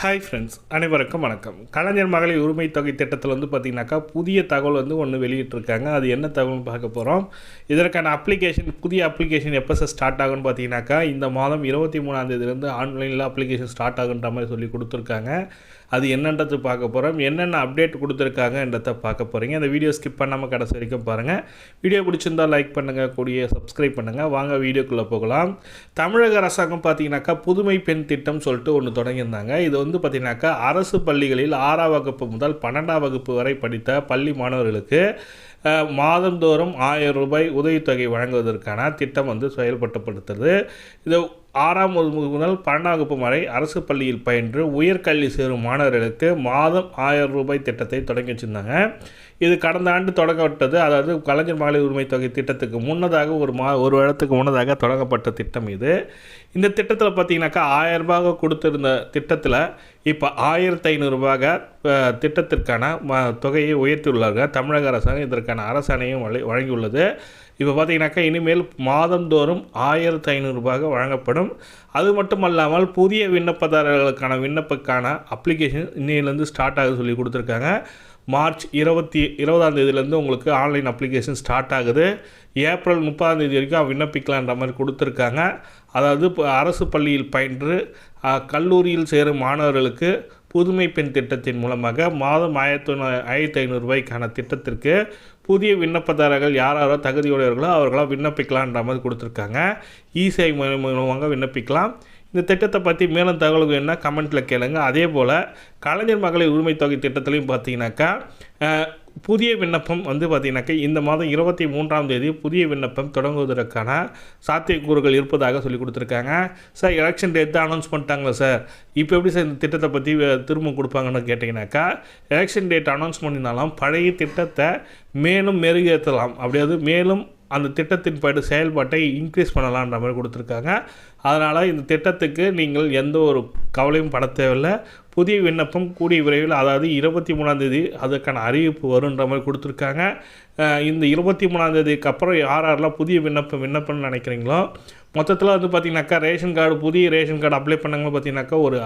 Hi friends அனைவருக்கும் வணக்கம். கலைஞர் மகளிர் உரிமை தொகை திட்டத்தில் வந்து பார்த்திங்கனாக்கா புதிய தகவல் வந்து ஒன்று வெளியிட்டிருக்காங்க. அது என்ன தகவல்னு பார்க்க போகிறோம் இதற்கான அப்ளிகேஷன் புதிய அப்ளிகேஷன் எப்போ சார் ஸ்டார்ட் ஆகும்னு பார்த்தீங்கன்னாக்கா இந்த மாதம் இருபத்தி மூணாந்தேதியிலேருந்து ஆன்லைனில் அப்ளிகேஷன் ஸ்டார்ட் ஆகுன்ற மாதிரி சொல்லி கொடுத்துருக்காங்க. அது என்னன்றது பார்க்க போகிறோம் என்னென்ன அப்டேட் கொடுத்துருக்காங்கன்றத பார்க்க போகிறீங்க அந்த வீடியோ ஸ்கிப் பண்ணாமல் கடைசி வரைக்கும் பாருங்கள் வீடியோ பிடிச்சிருந்தா லைக் பண்ணுங்கள் கூடிய சப்ஸ்கிரைப் பண்ணுங்கள் வாங்க வீடியோக்குள்ளே போகலாம். தமிழக அரசாங்கம் பார்த்தீங்கன்னாக்கா புதுமை பெண் திட்டம் சொல்லிட்டு ஒன்று தொடங்கியிருந்தாங்க. இது வந்து பார்த்தீங்கன்னாக்கா அரசு பள்ளிகளில் ஆறாம் வகுப்பு முதல் பன்னெண்டாம் வகுப்பு வரை படித்த பள்ளி மாணவர்களுக்கு மாதந்தோறும் ஆயிரம் ரூபாய் உதவித்தொகை வழங்குவதற்கான திட்டம் வந்து செயல்படுத்தப்படுத்துறது இது ஆறாம் வகுப்பு முதல் பன்னெண்டாம் வகுப்பு வரை அரசு பள்ளியில் பயின்று உயர்கல்வி சேரும் மாணவர்களுக்கு மாதம் ஆயிரம் ரூபாய் திட்டத்தை தொடங்கி வச்சுருந்தாங்க. இது கடந்த ஆண்டு தொடங்கப்பட்டது அதாவது கலைஞர் மகளிர் உரிமை தொகை திட்டத்துக்கு முன்னதாக ஒரு மா ஒரு வருடத்துக்கு முன்னதாக தொடங்கப்பட்ட திட்டம் இது. இந்த திட்டத்தில் பார்த்தீங்கன்னாக்கா ஆயிரம் ரூபாய் கொடுத்திருந்த திட்டத்தில் இப்போ ஆயிரத்தி ஐநூறுரூபாக திட்டத்திற்கான ம தொகையை உயர்த்தியுள்ளார்கள். தமிழக அரசாங்கம் இதற்கான அரசாணையும் வழங்கியுள்ளது. இப்போ பார்த்தீங்கன்னாக்கா இனிமேல் மாதந்தோறும் ஆயிரத்தி ஐநூறுரூபாக வழங்கப்படும். அது மட்டும் அல்லாமல் புதிய விண்ணப்பதாரர்களுக்கான விண்ணப்பக்கான அப்ளிகேஷன் இன்னையிலேருந்து ஸ்டார்ட் ஆகுது சொல்லி கொடுத்துருக்காங்க. மார்ச் இருபத்தி இருபதாம் தேதியிலேருந்து உங்களுக்கு ஆன்லைன் அப்ளிகேஷன் ஸ்டார்ட் ஆகுது. ஏப்ரல் முப்பதாம் தேதி வரைக்கும் விண்ணப்பிக்கலான்ற மாதிரி கொடுத்துருக்காங்க. அதாவது இப்போ அரசு பள்ளியில் பயின்று கல்லூரியில் சேரும் மாணவர்களுக்கு புதுமை பெண் திட்டத்தின் மூலமாக மாதம் ஆயிரத்தி ஆயிரத்தி ஐநூறுரூபாய்க்கான திட்டத்திற்கு புதிய விண்ணப்பதாரர்கள் யார் யாரோ தகுதியுடையவர்களோ அவர்களாக விண்ணப்பிக்கலான்ற மாதிரி கொடுத்துருக்காங்க. இசேவை மூலமாக விண்ணப்பிக்கலாம். இந்த திட்டத்தை பற்றி மேலும் தகவல்கள் என்ன கமெண்ட்டில் கேளுங்க. அதே போல் கலைஞர் மகளிர் உரிமை தொகை திட்டத்திலையும் பார்த்தீங்கன்னாக்கா புதிய விண்ணப்பம் வந்து பார்த்திங்கனாக்கா இந்த மாதம் இருபத்தி மூன்றாம் தேதி புதிய விண்ணப்பம் தொடங்குவதற்கான சாத்தியக்கூறுகள் இருப்பதாக சொல்லி கொடுத்துருக்காங்க. சார் எலெக்ஷன் டேட் தான் அனௌன்ஸ் பண்ணிட்டாங்களா சார்? இப்போ எப்படி சார் இந்த திட்டத்தை பற்றி திரும்ப கொடுப்பாங்கன்னு கேட்டிங்கனாக்கா எலெக்ஷன் டேட் அனௌன்ஸ் பண்ணினாலும் பழைய திட்டத்தை மேலும் மெருகேற்றலாம். அப்படியாது மேலும் அந்த திட்டத்தின் படி செயல்பாட்டை இன்க்ரீஸ் பண்ணலான்ற மாதிரி கொடுத்துருக்காங்க. அதனால் இந்த திட்டத்துக்கு நீங்கள் எந்த ஒரு கவலையும் பட தேவையில்லை. புதிய விண்ணப்பம் கூடிய விரைவில் அதாவது இருபத்தி மூணாந்தேதி அதுக்கான அறிவிப்பு வருன்ற மாதிரி கொடுத்துருக்காங்க. இந்த இருபத்தி மூணாந்தேதிக்கு அப்புறம் யார் யாரெல்லாம் புதிய விண்ணப்பம் விண்ணப்பம்னு நினைக்கிறீங்களோ மொத்தத்தில் வந்து பார்த்திங்கனாக்கா ரேஷன் கார்டு புதிய ரேஷன் கார்டு அப்ளை பண்ணவங்க பார்த்தீங்கன்னாக்கா ஒரு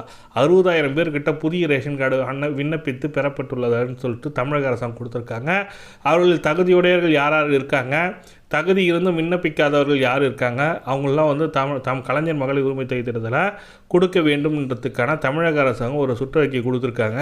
அறுபதாயிரம் பேர்கிட்ட புதிய ரேஷன் கார்டு அண்ண விண்ணப்பித்து பெறப்பட்டுள்ளதுன்னு சொல்லிட்டு தமிழக அரசாங்கம் கொடுத்துருக்காங்க. அவர்களில் தகுதியுடையவர்கள் யார் யார் இருக்காங்க? தகுதி இருந்தும் விண்ணப்பிக்காதவர்கள் யார் இருக்காங்க? அவங்களாம் வந்து தமிழ் தம் கலைஞர் மகளிர் உரிமை தொகை திட்டத்தில் கொடுக்க வேண்டும்ன்றதுக்கான தமிழக அரசாங்கம் ஒரு சுற்றறிக்கை கொடுத்துருக்காங்க.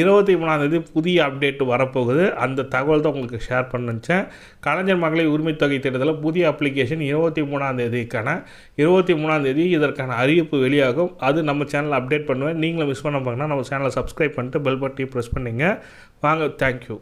இருபத்தி மூணாந்தேதி புதிய அப்டேட் வரப்போகுது. அந்த தகவல் தான் உங்களுக்கு ஷேர் பண்ணிச்சேன் கலைஞர் மகளிர் உரிமை தொகை திட்டத்தில் புதிய அப்ளிகேஷன் இருபத்தி மூணாந்தேதிக்கான இருபத்தி மூணாந்தேதி இதற்கான அறிவிப்பு வெளியாகும். அது நம்ம சேனலில் அப்டேட் பண்ணுவேன். நீங்களும் மிஸ் பண்ண பார்க்கணும் நம்ம சேனலை சப்ஸ்கிரைப் பண்ணிட்டு பெல் பட்டியை ப்ரெஸ் பண்ணிங்க. வாங்க தேங்க்யூ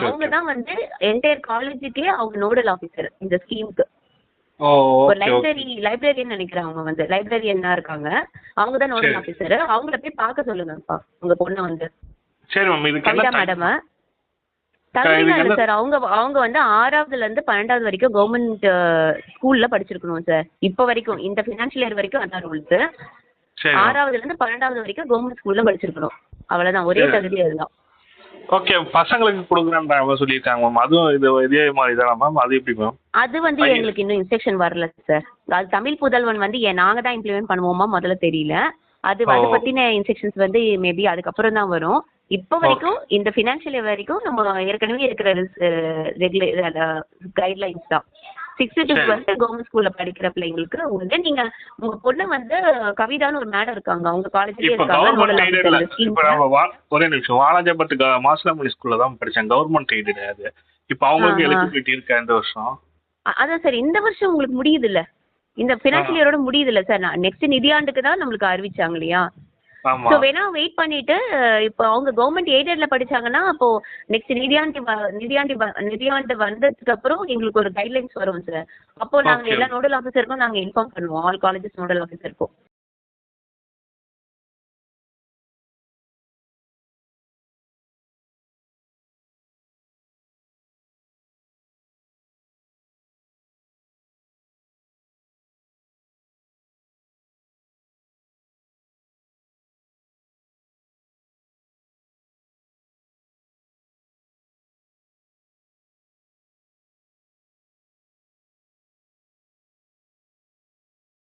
அவங்க தான் வந்து என்டையர் காலேஜுக்கே அவங்க நோடல் ஆஃபீஸர் இந்த ஸ்கீமுக்கு ஒரு லைப்ரரி லைப்ரரியன் நினைக்கிறேன் அவங்க வந்து. லைப்ரரியன் தான் இருக்காங்க. அவங்க தான் நோடல் சரி. ஆஃபீஸர் அவங்கள போய் பார்க்க சொல்லுங்கப்பா உங்க பொண்ணை வந்து. சரி மேம் இதுக்கு கவிதா என்ன மேடம் என்ன- சார் அவங்க அவங்க வந்து ஆறாவதுல இருந்து பன்னெண்டாவது வரைக்கும் கவர்மெண்ட் ஸ்கூல்ல படிச்சிருக்கணும் சார். இப்போ வரைக்கும் இந்த ஃபினான்ஷியல் இயர் வரைக்கும் அதான் ரூல்ஸ் ஆறாவதுல இருந்து பன்னெண்டாவது வரைக்கும் கவர்மெண்ட் ஸ்கூல்ல படிச்சிருக்கணும். அவ்வளவுதான். ஒரே. தகுதி அதுதான். ஓகே பசங்களுக்கு கொடுக்குறேன்றாங்க சொல்லியிருக்காங்க மேம் அதுவும் இது இதே மாதிரி தானே மேம் அது எப்படி மேம் அது வந்து. எங்களுக்கு இன்னும் இன்ஸ்ட்ரக்ஷன் வரல சார் அது தமிழ் புதல்வன் வந்து ஏ- நாங்க தான் இம்ப்ளிமெண்ட் பண்ணுவோமா முதல்ல தெரியல. அது அதை. பத்தின இன்ஸ்ட்ரக்ஷன்ஸ் வந்து மேபி அதுக்கப்புறம் தான் வரும். இப்போ வரைக்கும் இந்த ஃபினான்ஷியல் வரைக்கும் நம்ம ஏற்கனவே இருக்கிற ரெகுலர் கைட்லைன்ஸ் தான். Sixth to. டுவெல்த் கவர்மெண்ட் ஸ்கூல்ல படிக்கிற பிள்ளைங்களுக்கு உண்டு நீங்க உங்க பொண்ணு வந்து கவிதான்னு ஒரு மேடம் இருக்காங்க. அவங்க காலேஜ்லயே இருக்காங்க. ஒரே நிமிஷம். வாலாஜாபத்து க- மாசிலாமணி ஸ்கூல்ல தான் படிச்சேன். கவர்மெண்ட் எய்டட் அது. இப்போ அவங்களுக்கு. எலிஜிபிலிட்டி இருக்கா இந்த வருஷம்? அதான் சார் இந்த வருஷம் உங்களுக்கு முடியுது இல்ல இந்த ஃபினான்ஷியல் இயரோட முடியுது இல்ல சார் நெக்ஸ்ட் நிதியாண்டுக்கு தான் நம்மளுக்கு அறிவிச்சாங்க இல்லையா? ஸோ வேணா வெயிட் பண்ணிட்டு இப்போ அவங்க கவர்மெண்ட் எய்டட்ல படிச்சாங்கன்னா அப்போ நெக்ஸ்ட் நிதியாண்டு நிதியாண்டு நிதியாண்டு வந்ததுக்கு அப்புறம் எங்களுக்கு ஒரு கைட்லைன்ஸ் வரும் சார் அப்போ நாங்க. எல்லா நோடல் ஆஃபீஸருக்கும் நாங்க இன்ஃபார்ம் பண்ணுவோம். All colleges nodal ஆஃபீஸருக்கும்